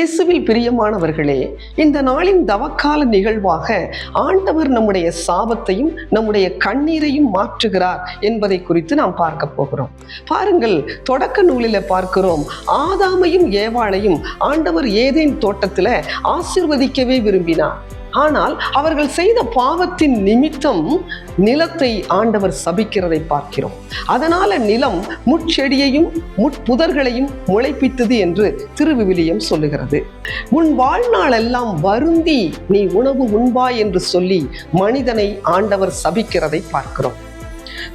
இயேசுவில் பிரியமானவர்களே இந்த நாளின் தவக்கால நிகழ்வாக ஆண்டவர் நம்முடைய சாபத்தையும் நம்முடைய கண்ணீரையும் மாற்றுகிறார் என்பதை குறித்து நாம் பார்க்க போகிறோம். பாருங்கள் தொடக்க நூலில் பார்க்கிறோம் ஆதாமையும் ஏவாளையும் ஆண்டவர் ஏதேன் தோட்டத்தில் ஆசிர்வதிக்கவே விரும்பினார். ஆனால் அவர்கள் செய்த பாவத்தின் நிமித்தம் நிலத்தை ஆண்டவர் சபிக்கிறதை பார்க்கிறோம். அதனால நிலம் முட்செடியையும் முட்புதர்களையும் முளைப்பித்தது என்று திருவிவிலியம் சொல்லுகிறது. உன் வாழ்நாள் எல்லாம் வருந்தி நீ உணவு உண்பாய் என்று சொல்லி மனிதனை ஆண்டவர் சபிக்கிறதை பார்க்கிறோம்.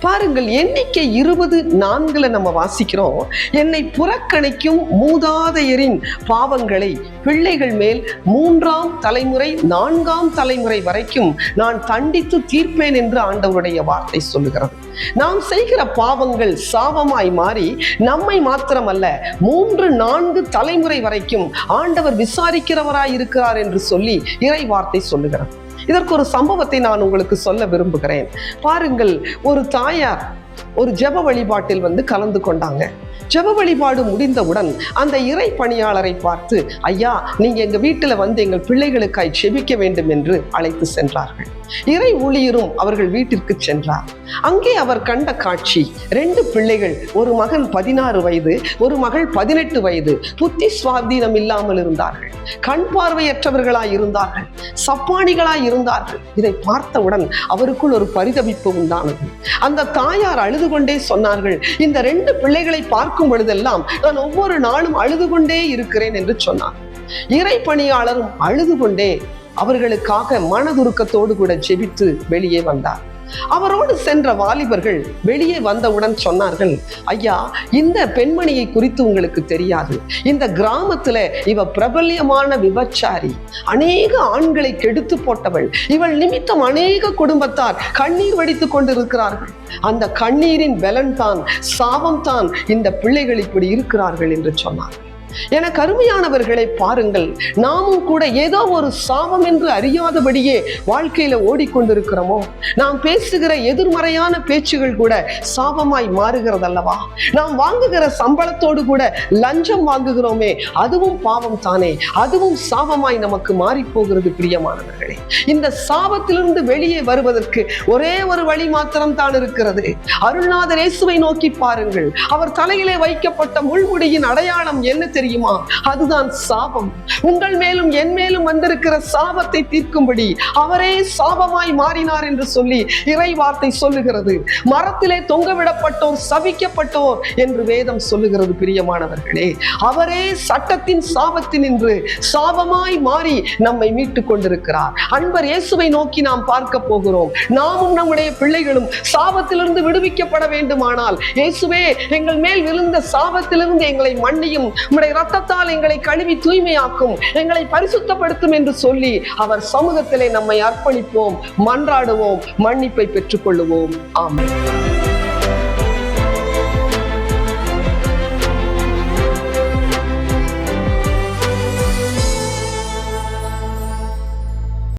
பாருங்கள் எண்ணிக்கை இருபது நான்குல நம்ம வாசிக்கிறோம். என்னை புறக்கணிக்கும் மூதாதையரின் பாவங்களை பிள்ளைகள் மேல் மூன்றாம் தலைமுறை நான்காம் தலைமுறை வரைக்கும் நான் தண்டித்து தீர்ப்பேன் என்று ஆண்டவருடைய வார்த்தை சொல்லுகிறது. நாம் செய்கிற பாவங்கள் சாபமாய் மாறி நம்மை மாத்திரமல்ல மூன்று நான்கு தலைமுறை வரைக்கும் ஆண்டவர் விசாரிக்கிறவராய் இருக்கிறார் என்று சொல்லி இறை வார்த்தை சொல்லுகிறார் இதற்கு ஒரு சம்பவத்தை நான் உங்களுக்கு சொல்ல விரும்புகிறேன். பாருங்கள் ஒரு தாயார் ஒரு ஜெப வழிபாட்டில் வந்து கலந்து கொண்டாங்க. ஜெப வழிபாடு முடிந்தவுடன் அந்த இறை பணியாளரை பார்த்து ஐயா நீங்க எங்க வீட்டுல வந்து எங்கள் பிள்ளைகளுக்காய் செபிக்க வேண்டும் என்று அழைத்து சென்றார்கள். இறை ஊழியரும் அவர்கள் வீட்டிற்கு சென்றார். அங்கே அவர் கண்ட காட்சி ரெண்டு பிள்ளைகள் ஒரு மகன் பதினாறு வயது ஒரு மகள் பதினெட்டு வயது புத்தி சுவாதீனம் இல்லாமல் இருந்தார்கள். கண் பார்வையற்றவர்களாய் இருந்தார்கள். சப்பானிகளாய் இருந்தார்கள். இதை பார்த்தவுடன் அவருக்குள் ஒரு பரிதவிப்பு உண்டானது. அந்த தாயார் அழுது கொண்டே சொன்னார்கள். இந்த ரெண்டு பிள்ளைகளை பார்க்கும் பொழுதெல்லாம் நான் ஒவ்வொரு நாளும் அழுது கொண்டே இருக்கிறேன் என்று சொன்னார். இறை பணியாளரும் அழுது கொண்டே அவர்களுக்காக மனதுருக்கத்தோடு கூட ஜெபித்து வெளியே வந்தார். அவரோடு சென்ற வாலிபர்கள் வெளியே வந்தவுடன் சொன்னார்கள் ஐயா இந்த பெண்மணியை குறித்து உங்களுக்கு தெரியாது. இந்த கிராமத்துல இவ பிரபல்யமான விபச்சாரி. அநேக ஆண்களை கெடுத்து போட்டவள். இவள் நிமித்தம் அநேக குடும்பத்தார் கண்ணீர் வடித்துக் கொண்டிருக்கிறார்கள். அந்த கண்ணீரின் பலன் தான் சாபம் தான் இந்த பிள்ளைகள் இப்படி இருக்கிறார்கள் என்று சொன்னார். என கருமையானவர்களை பாருங்கள். நாமும் கூட ஏதோ ஒரு சாபம் என்று அறியாதபடியே வாழ்க்கையில ஓடிக்கொண்டிருக்கிறோமோ? நாம் பேசுகிற எதிர்மறையான பேச்சுகள் கூட சாபமாய் மாறுகிறதல்லவா? நாம் வாங்குகிற சம்பளத்தோடு கூட லஞ்சம் வாங்குகிறோமே அதுவும் பாவம் தானே. அதுவும் சாபமாய் நமக்கு மாறி போகிறது பிரியமானவர்களே. இந்த சாபத்திலிருந்து வெளியே வருவதற்கு ஒரே ஒரு வழி மாத்திரம் தான் இருக்கிறது. அருள்நாதர் இயேசுவை நோக்கி பாருங்கள். அவர் தலையிலே வைக்கப்பட்ட முள்முடியின் அடையாளம் என்ன தெரியும்? தெரியுமா? அதுதான் சாபம். உங்கள் மேலும் என் மேலும் வந்திருக்கிற சாபத்தை தீர்க்கும்படி அவரே சாபமாய் மாறினார் என்று சொல்லி இறை வார்த்தை சொல்லுகிறது. மரத்திலே தொங்கவிடப்பட்டோர் சபிக்கப்பட்டோர் என்று வேதம் சொல்லுகிறது பிரியமானவர்களே. அவரே சட்டத்தின் சாபத்தின் என்று சாபமாய் மாறி நம்மை மீட்டுக் கொண்டிருக்கிறார். அன்பர் இயேசுவை நோக்கி நாம் பார்க்க போகிறோம். நாமும் நம்முடைய பிள்ளைகளும் சாபத்திலிருந்து விடுவிக்கப்பட வேண்டுமானால் இயேசுவே எங்கள் மேல் விழுந்த சாபத்திலிருந்து எங்களை மன்னியும். உம்முடைய ரத்தத்தால் எங்களை கழுவி தூய்மையாக்கும் எங்களை பரிசுத்தப்படுத்தும் என்று சொல்லி அவர் சமூகத்திலே நம்மை அர்ப்பணிப்போம் மன்றாடுவோம் மன்னிப்பை பெற்றுக்கொள்ளுவோம். ஆமென்.